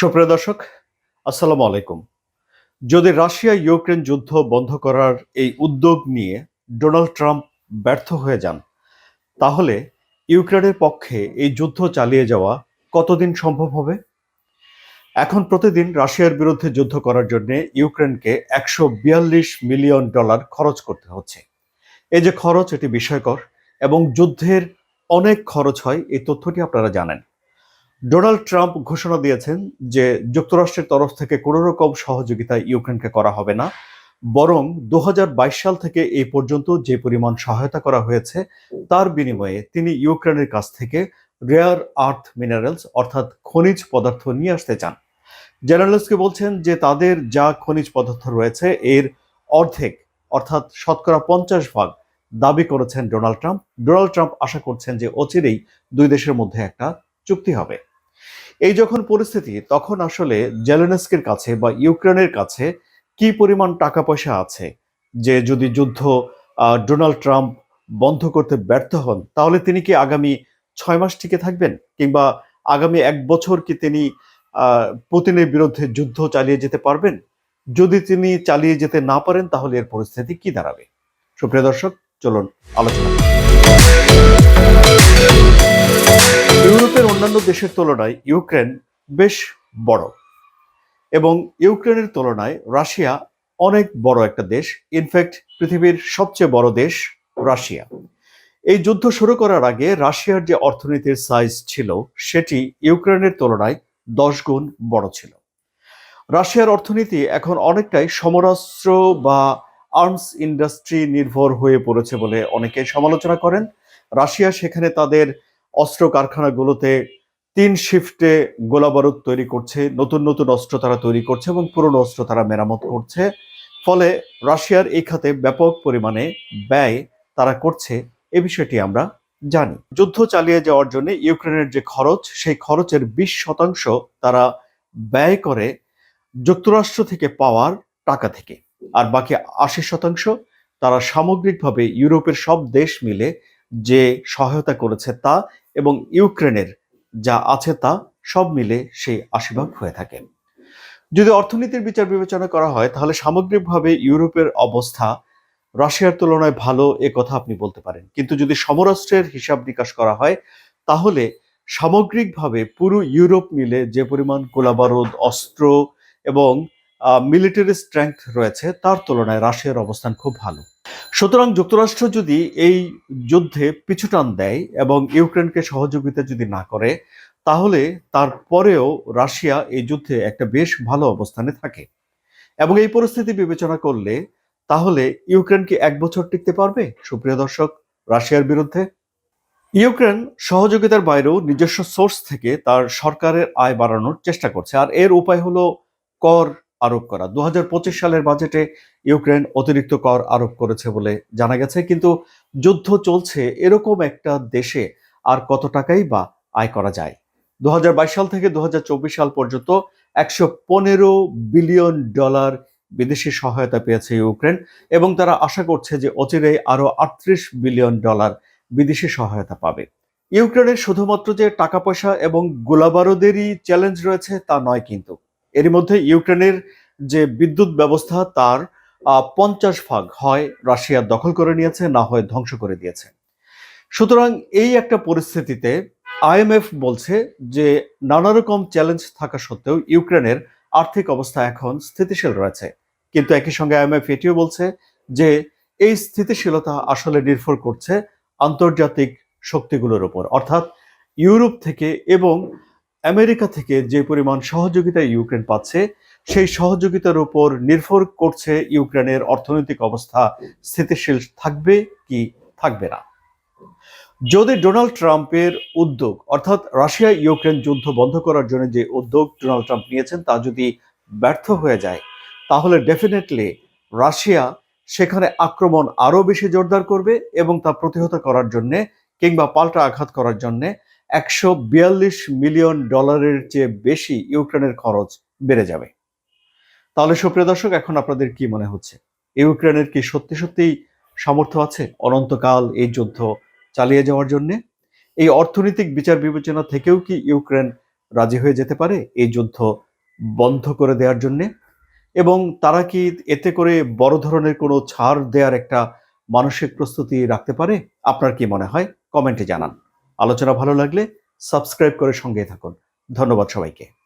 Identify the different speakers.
Speaker 1: সুপ্রিয় দর্শক, আসসালামু আলাইকুম। যদি রাশিয়া ইউক্রেন যুদ্ধ বন্ধ করার এই উদ্যোগ নিয়ে ডোনাল্ড ট্রাম্প ব্যর্থ হয়ে যান, তাহলে ইউক্রেনের পক্ষে এই যুদ্ধ চালিয়ে যাওয়া কতদিন সম্ভব হবে? এখন প্রতিদিন রাশিয়ার বিরুদ্ধে যুদ্ধ করার জন্য ইউক্রেনকে একশো বিয়াল্লিশ মিলিয়ন ডলার খরচ করতে হচ্ছে। এই যে খরচ, এটি বিষয়কর এবং যুদ্ধের অনেক খরচ হয়, এই তথ্যটি আপনারা জানেন। ডোনাল্ড ট্রাম্প ঘোষণা দিয়েছেন যে যুক্তরাষ্ট্রের তরফ থেকে কোনো রকম সহযোগিতা ইউক্রেনকে করা হবে না। বরং দু হাজার বাইশ সাল থেকে এই পর্যন্ত যে পরিমাণ সহায়তা করা হয়েছে, তার বিনিময়ে তিনি ইউক্রেনের কাছ থেকে রেয়ার আর্থ মিনারেলস অর্থাৎ খনিজ পদার্থ নিয়ে আসতে চান। জার্নালিস্টকে বলছেন যে তাদের যা খনিজ পদার্থ রয়েছে, এর অর্ধেক, অর্থাৎ শতকরা পঞ্চাশ ভাগ, দাবি করেছেন ডোনাল্ড ট্রাম্প। ডোনাল্ড ট্রাম্প আশা করছেন যে অচিরেই দুই দেশের মধ্যে একটা চুক্তি হবে। এই যখন পরিস্থিতি, তখন আসলে জেলেনস্কির কাছে বা ইউক্রেনের কাছে কি পরিমাণ টাকা পয়সা আছে? যে যদি যুদ্ধ ডোনাল্ড ট্রাম্প বন্ধ করতে ব্যর্থ হন, তাহলে তিনি কি আগামী ছয় মাস টিকে থাকবেন? কিংবা আগামী এক বছর কি তিনি পুতিনের বিরুদ্ধে যুদ্ধ চালিয়ে যেতে পারবেন? যদি তিনি চালিয়ে যেতে না পারেন, তাহলে এর পরিস্থিতি কি দাঁড়াবে? সুপ্রিয় দর্শক, চলুন আলোচনা। ইউরোপের অন্যান্য দেশের তুলনায় ইউক্রেন বেশ বড় এবং ইউক্রেনের তুলনায় রাশিয়া অনেক বড় একটা দেশ। ইনফ্যাক্ট পৃথিবীর সবচেয়ে বড় দেশ রাশিয়া। এই যুদ্ধ শুরু করার আগে রাশিয়ার যে অর্থনীতির সাইজ ছিল, সেটি ইউক্রেনের তুলনায় দশ গুণ বড় ছিল। রাশিয়ার অর্থনীতি এখন অনেকটাই সমরাস্ত্র বা আর্মস ইন্ডাস্ট্রি নির্ভর হয়ে পড়েছে বলে অনেকে সমালোচনা করেন। রাশিয়া সেখানে তাদের অস্ত্র কারখানাগুলোতে তিন শিফটে গোলাবারুদ তৈরি করছে, নতুন নতুন অস্ত্র তারা তৈরি করছে এবং পুরনো অস্ত্র তারা মেরামত করছে। ফলে রাশিয়ার এই খাতে ব্যাপক পরিমাণে ব্যয় তারা করছে, এ বিষয়টি আমরা জানি। যুদ্ধ চালিয়ে যাওয়ার জন্য ইউক্রেনের যে খরচ, সেই খরচের বিশ শতাংশ তারা ব্যয় করে যুক্তরাষ্ট্র থেকে পাওয়ার টাকা থেকে। আর বাকি আশি শতাংশ তারা সামগ্রিকভাবে ইউরোপের সব দেশ মিলে যে সহায়তা করেছে তা এবং ইউক্রেনের যা আছে তা সব মিলে সেই আশি ভাগ হয়ে থাকে। যদি অর্থনীতির বিচার বিবেচনা করা হয়, তাহলে সামগ্রিকভাবে ইউরোপের অবস্থা রাশিয়ার তুলনায় ভালো এ কথা আপনি বলতে পারেন। কিন্তু যদি সমরাষ্ট্রের হিসাব নিকাশ করা হয়, তাহলে সামগ্রিকভাবে পুরো ইউরোপ মিলে যে পরিমাণ গোলাবারুদ, অস্ত্র এবং মিলিটারি স্ট্রেংথ রয়েছে, তার তুলনায় রাশিয়ার অবস্থান খুব ভালো। সুতরাং যুক্তরাষ্ট্র যদি এই যুদ্ধে পিছুটান দেয় এবং ইউক্রেনকে সহযোগিতা যদি না করে, তাহলে তারপরেও রাশিয়া এই যুদ্ধে একটা বেশ ভালো অবস্থানে থাকে। এবং এই পরিস্থিতি বিবেচনা করলে তাহলে ইউক্রেন কি এক বছর টিকতে পারবে? সুপ্রিয় দর্শক, রাশিয়ার বিরুদ্ধে? ইউক্রেন সহযোগিতার বাইরেও নিজস্ব সোর্স থেকে তার সরকারের আয় বাড়ানোর চেষ্টা করছে। আর এর উপায় হলো কর আরোপ করা। দু হাজার পঁচিশ সালের বাজেটে ইউক্রেন অতিরিক্ত কর আরোপ করেছে বলে জানা গেছে, কিন্তু যুদ্ধ চলছে এরকম একটা দেশে আর কত টাকাই বা আয় করা যায়? দু হাজার বাইশ সাল থেকে দু হাজার চব্বিশ সাল পর্যন্ত একশো পনেরো বিলিয়ন ডলার বিদেশি সহায়তা পেয়েছে ইউক্রেন এবং তারা আশা করছে যে অচিরেই আরও আটত্রিশ বিলিয়ন ডলার বিদেশি সহায়তা পাবে। ইউক্রেনের শুধুমাত্র যে টাকা পয়সা এবং গোলাবারুদেরই চ্যালেঞ্জ রয়েছে তা নয় কিন্তু। এরই মধ্যে ইউক্রেনের যে বিদ্যুৎ ব্যবস্থা, তার পঞ্চাশ ভাগ হয় রাশিয়া দখল করে নিয়েছে, না হয় ধ্বংস করে দিয়েছে। সুতরাং এই একটা পরিস্থিতিতে আইএমএফ বলছে যে নানা রকম চ্যালেঞ্জ থাকা সত্ত্বেও ইউক্রেনের আর্থিক অবস্থা এখন স্থিতিশীল রয়েছে। কিন্তু একই সঙ্গে আইএমএফ এটিও বলছে যে এই স্থিতিশীলতা আসলে নির্ভর করছে আন্তর্জাতিক শক্তিগুলোর উপর। অর্থাৎ ইউরোপ থেকে এবং আমেরিকা থেকে যে পরিমাণ সহযোগিতা ইউক্রেন পাচ্ছে, সেই সহযোগিতার উপর নির্ভর করছে ইউক্রেনের অর্থনৈতিক অবস্থা স্থিতিশীল থাকবে কি থাকবে না। যদি ডোনাল্ড ট্রাম্পের উদ্যোগ, অর্থাৎ রাশিয়া ইউক্রেন যুদ্ধ বন্ধ করার জন্য যে উদ্যোগ ডোনাল্ড ট্রাম্প নিয়েছেন তা যদি ব্যর্থ হয়ে যায়, তাহলে ডেফিনেটলি রাশিয়া সেখানে আক্রমণ আরও বেশি জোরদার করবে এবং তা প্রতিহত করার জন্যে কিংবা পাল্টা আঘাত করার জন্য একশো বিয়াল্লিশ মিলিয়ন ডলারের চেয়ে বেশি ইউক্রেনের খরচ বেড়ে যাবে। তাহলে সুপ্রিয় দর্শক, এখন আপনাদের কি মনে হচ্ছে? ইউক্রেনের কি সত্যি সত্যিই সামর্থ্য আছে? অনন্তকাল এই যুদ্ধ চালিয়ে যাওয়ার জন্য? এই অর্থনৈতিক বিচার বিবেচনা থেকেও কি ইউক্রেন রাজি হয়ে যেতে পারে এই যুদ্ধ বন্ধ করে দেওয়ার জন্যে? এবং তারা কি এতে করে বড় ধরনের কোনো ছাড় দেওয়ার একটা মানসিক প্রস্তুতি রাখতে পারে? আপনার কি মনে হয়? কমেন্টে জানান। আলোচনা ভালো লাগলে সাবস্ক্রাইব করে সঙ্গে থাকুন। ধন্যবাদ সবাইকে।